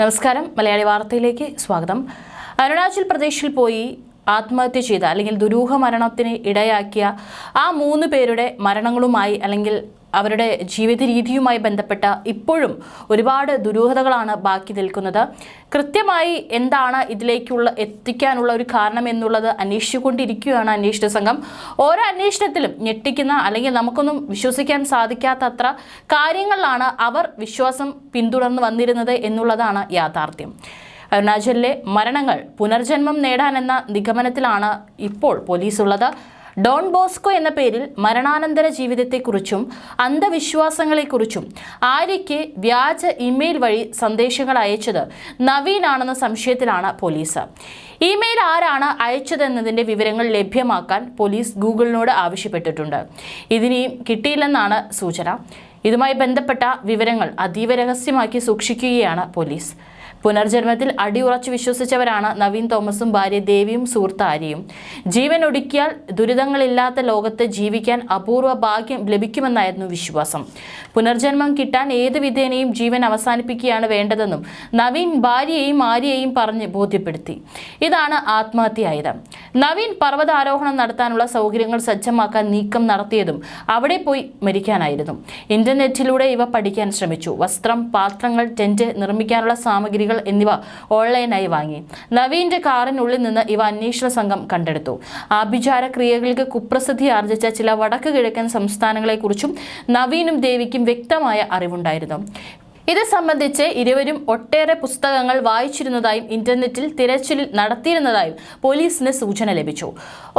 നമസ്കാരം. മലയാളി വാർത്തയിലേക്ക് സ്വാഗതം. അരുണാചൽ പ്രദേശിൽ പോയി ആത്മഹത്യ ചെയ്ത അല്ലെങ്കിൽ ദുരൂഹ മരണത്തിന് ഇടയാക്കിയ ആ മൂന്ന് പേരുടെ മരണങ്ങളുമായി അല്ലെങ്കിൽ അവരുടെ ജീവിത രീതിയുമായി ബന്ധപ്പെട്ട ഇപ്പോഴും ഒരുപാട് ദുരൂഹതകളാണ് ബാക്കി നിൽക്കുന്നത്. കൃത്യമായി എന്താണ് ഇതിലേക്കുള്ള എത്തിക്കാനുള്ള ഒരു കാരണം എന്നുള്ളത് അന്വേഷിച്ചുകൊണ്ടിരിക്കുകയാണ് അന്വേഷണ സംഘം. ഓരോ അന്വേഷണത്തിലും ഞെട്ടിക്കുന്ന അല്ലെങ്കിൽ നമുക്കൊന്നും വിശ്വസിക്കാൻ സാധിക്കാത്തത്ര കാര്യങ്ങളിലാണ് അവർ വിശ്വാസം പിന്തുടർന്ന് വന്നിരുന്നത് എന്നുള്ളതാണ് യാഥാർത്ഥ്യം. അരുണാചലിലെ മരണങ്ങൾ പുനർജന്മം നേടാനെന്ന നിഗമനത്തിലാണ് ഇപ്പോൾ പോലീസ് ഉള്ളത് ഡോൺ ബോസ്കോ എന്ന പേരിൽ മരണാനന്തര ജീവിതത്തെക്കുറിച്ചും അന്ധവിശ്വാസങ്ങളെക്കുറിച്ചും ആര്യയ്ക്ക് വ്യാജ ഇമെയിൽ വഴി സന്ദേശങ്ങൾ അയച്ചത് നവീനാണെന്ന സംശയത്തിലാണ് പോലീസ്. ഇമെയിൽ ആരാണ് അയച്ചതെന്നതിന്റെ വിവരങ്ങൾ ലഭ്യമാക്കാൻ പോലീസ് ഗൂഗിളിനോട് ആവശ്യപ്പെട്ടിട്ടുണ്ട്. ഇതിനെയും കിട്ടിയില്ലെന്നാണ് സൂചന. ഇതുമായി ബന്ധപ്പെട്ട വിവരങ്ങൾ അതീവ രഹസ്യമാക്കി സൂക്ഷിക്കുകയാണ് പോലീസ്. പുനർജന്മത്തിൽ അടിയുറച്ചു വിശ്വസിച്ചവരാണ് നവീൻ തോമസും ഭാര്യ ദേവിയും സുഹൃത്ത് ആര്യയും. ജീവൻ ഒടുക്കിയാൽ ദുരിതങ്ങളില്ലാത്ത ലോകത്ത് ജീവിക്കാൻ അപൂർവ ഭാഗ്യം ലഭിക്കുമെന്നായിരുന്നു വിശ്വാസം. പുനർജന്മം കിട്ടാൻ ഏത് വിധേനയും ജീവൻ അവസാനിപ്പിക്കുകയാണ് വേണ്ടതെന്നും നവീൻ ഭാര്യയെയും ആര്യയെയും പറഞ്ഞ് ബോധ്യപ്പെടുത്തി. ഇതാണ് ആത്മഹത്യയായത്. നവീൻ പർവതാരോഹണം നടത്താനുള്ള സൗകര്യങ്ങൾ സജ്ജമാക്കാൻ നീക്കം നടത്തിയതും അവിടെ പോയി മരിക്കാനായിരുന്നു. ഇന്റർനെറ്റിലൂടെ ഇവ പഠിക്കാൻ ശ്രമിച്ചു. വസ്ത്രം പാത്രങ്ങൾ ടെന്റ് നിർമ്മിക്കാനുള്ള സാമഗ്രികൾ എന്നിവ ഓൺലൈനായി വാങ്ങി. നവീന്റെ കാറിനുള്ളിൽ നിന്ന് ഇവ അന്വേഷണ സംഘം കണ്ടെടുത്തു. ആഭിചാര ക്രിയകൾക്ക് കുപ്രസിദ്ധി ആർജിച്ച ചില വടക്ക് കിഴക്കൻ സംസ്ഥാനങ്ങളെക്കുറിച്ചും നവീനും ദേവിക്കും വ്യക്തമായ അറിവുണ്ടായിരുന്നു. ഇത് സംബന്ധിച്ച് ഇരുവരും ഒട്ടേറെ പുസ്തകങ്ങൾ വായിച്ചിരുന്നതായും ഇന്റർനെറ്റിൽ തിരച്ചിൽ നടത്തിയിരുന്നതായും പോലീസിന് സൂചന ലഭിച്ചു.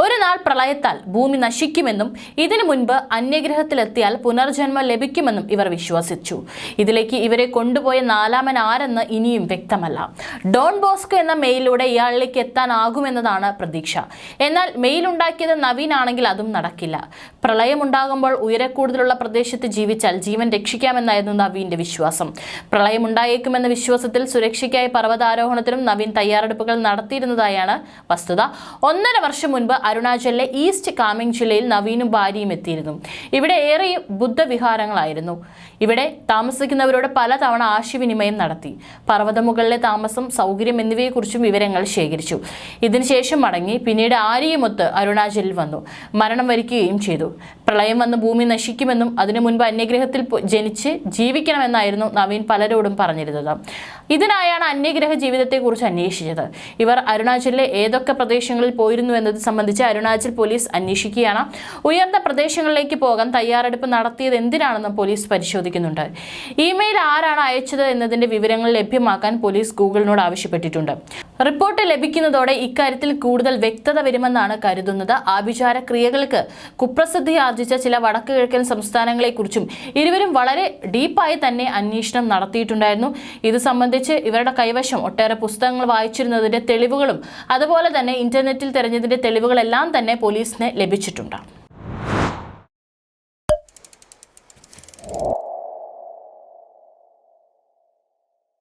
ഒരു നാൾ പ്രളയത്താൽ ഭൂമി നശിക്കുമെന്നും ഇതിനു മുൻപ് അന്യഗ്രഹത്തിലെത്തിയാൽ പുനർജന്മം ലഭിക്കുമെന്നും ഇവർ വിശ്വസിച്ചു. ഇതിലേക്ക് ഇവരെ കൊണ്ടുപോയ നാലാമൻ ആരെന്ന് ഇനിയും വ്യക്തമല്ല. ഡോൺ ബോസ്കോ എന്ന മെയിലൂടെ ഇയാളിലേക്ക് എത്താനാകുമെന്നതാണ് പ്രതീക്ഷ. എന്നാൽ മെയിൽ ഉണ്ടാക്കിയത് നവീൻ ആണെങ്കിൽ അതും നടക്കില്ല. പ്രളയമുണ്ടാകുമ്പോൾ ഉയരക്കൂടുതലുള്ള പ്രദേശത്ത് ജീവിച്ചാൽ ജീവൻ രക്ഷിക്കാമെന്നായിരുന്നു നവീന്റെ വിശ്വാസം. പ്രളയമുണ്ടായേക്കുമെന്ന വിശ്വാസത്തിൽ സുരക്ഷയ്ക്കായി പർവതാരോഹണത്തിനും നവീൻ തയ്യാറെടുപ്പുകൾ നടത്തിയിരുന്നതായാണ് വസ്തുത. ഒന്നര വർഷം മുൻപ് അരുണാചലിലെ ഈസ്റ്റ് കാമിങ് ജില്ലയിൽ നവീനും ഭാര്യയും എത്തിയിരുന്നു. ഇവിടെ ഏറെ ബുദ്ധവിഹാരങ്ങളായിരുന്നു. ഇവിടെ താമസിക്കുന്നവരോട് പലതവണ ആശയവിനിമയം നടത്തി. പർവതമുകളിലെ താമസം സൗകര്യം എന്നിവയെക്കുറിച്ചും വിവരങ്ങൾ ശേഖരിച്ചു. ഇതിനുശേഷം മടങ്ങി പിന്നീട് ആര്യയുമൊത്ത് അരുണാചലിൽ വന്നു. മരണം വരിക്കുകയും ചെയ്തു. പ്രളയം വന്ന് ഭൂമി നശിക്കുമെന്നും അതിനു മുൻപ് അന്യഗ്രഹത്തിൽ ജനിച്ച് ജീവിക്കണമെന്നായിരുന്നു നവീൻ പലരോടും പറഞ്ഞിരുന്നത്. ഇതിനായാണ് അന്യഗ്രഹ ജീവിതത്തെക്കുറിച്ച് അന്വേഷിച്ചത്. ഇവർ അരുണാചലിലെ ഏതൊക്കെ പ്രദേശങ്ങളിൽ പോയിരുന്നു എന്നത് സംബന്ധിച്ച് അരുണാചൽ പോലീസ് അന്വേഷിക്കുകയാണ്. ഉയർന്ന പ്രദേശങ്ങളിലേക്ക് പോകാൻ തയ്യാറെടുപ്പ് നടത്തിയത് എന്തിനാണെന്നും പോലീസ് പരിശോധിക്കുന്നുണ്ട്. ഇമെയിൽ ആരാണ് അയച്ചത് എന്നതിന്റെ വിവരങ്ങൾ ലഭ്യമാക്കാൻ പോലീസ് ഗൂഗിളിനോട് ആവശ്യപ്പെട്ടിട്ടുണ്ട്. റിപ്പോർട്ട് ലഭിക്കുന്നതോടെ ഇക്കാര്യത്തിൽ കൂടുതൽ വ്യക്തത വരുമെന്നാണ് കരുതുന്നത്. ആഭിചാര ക്രിയകൾക്ക് കുപ്രസിദ്ധി ആർജിച്ച ചില വടക്കു കിഴക്കൻ സംസ്ഥാനങ്ങളെക്കുറിച്ചും ഇരുവരും വളരെ ഡീപ്പായി തന്നെ അന്വേഷണം നടത്തിയിട്ടുണ്ടായിരുന്നു. ഇത് സംബന്ധിച്ച് ഇവരുടെ കൈവശം ഒട്ടേറെ പുസ്തകങ്ങൾ വായിച്ചിരുന്നതിന്റെ തെളിവുകളും അതുപോലെ തന്നെ ഇന്റർനെറ്റിൽ തെരഞ്ഞതിന്റെ തെളിവുകളെല്ലാം തന്നെ പോലീസിന് ലഭിച്ചിട്ടുണ്ട്.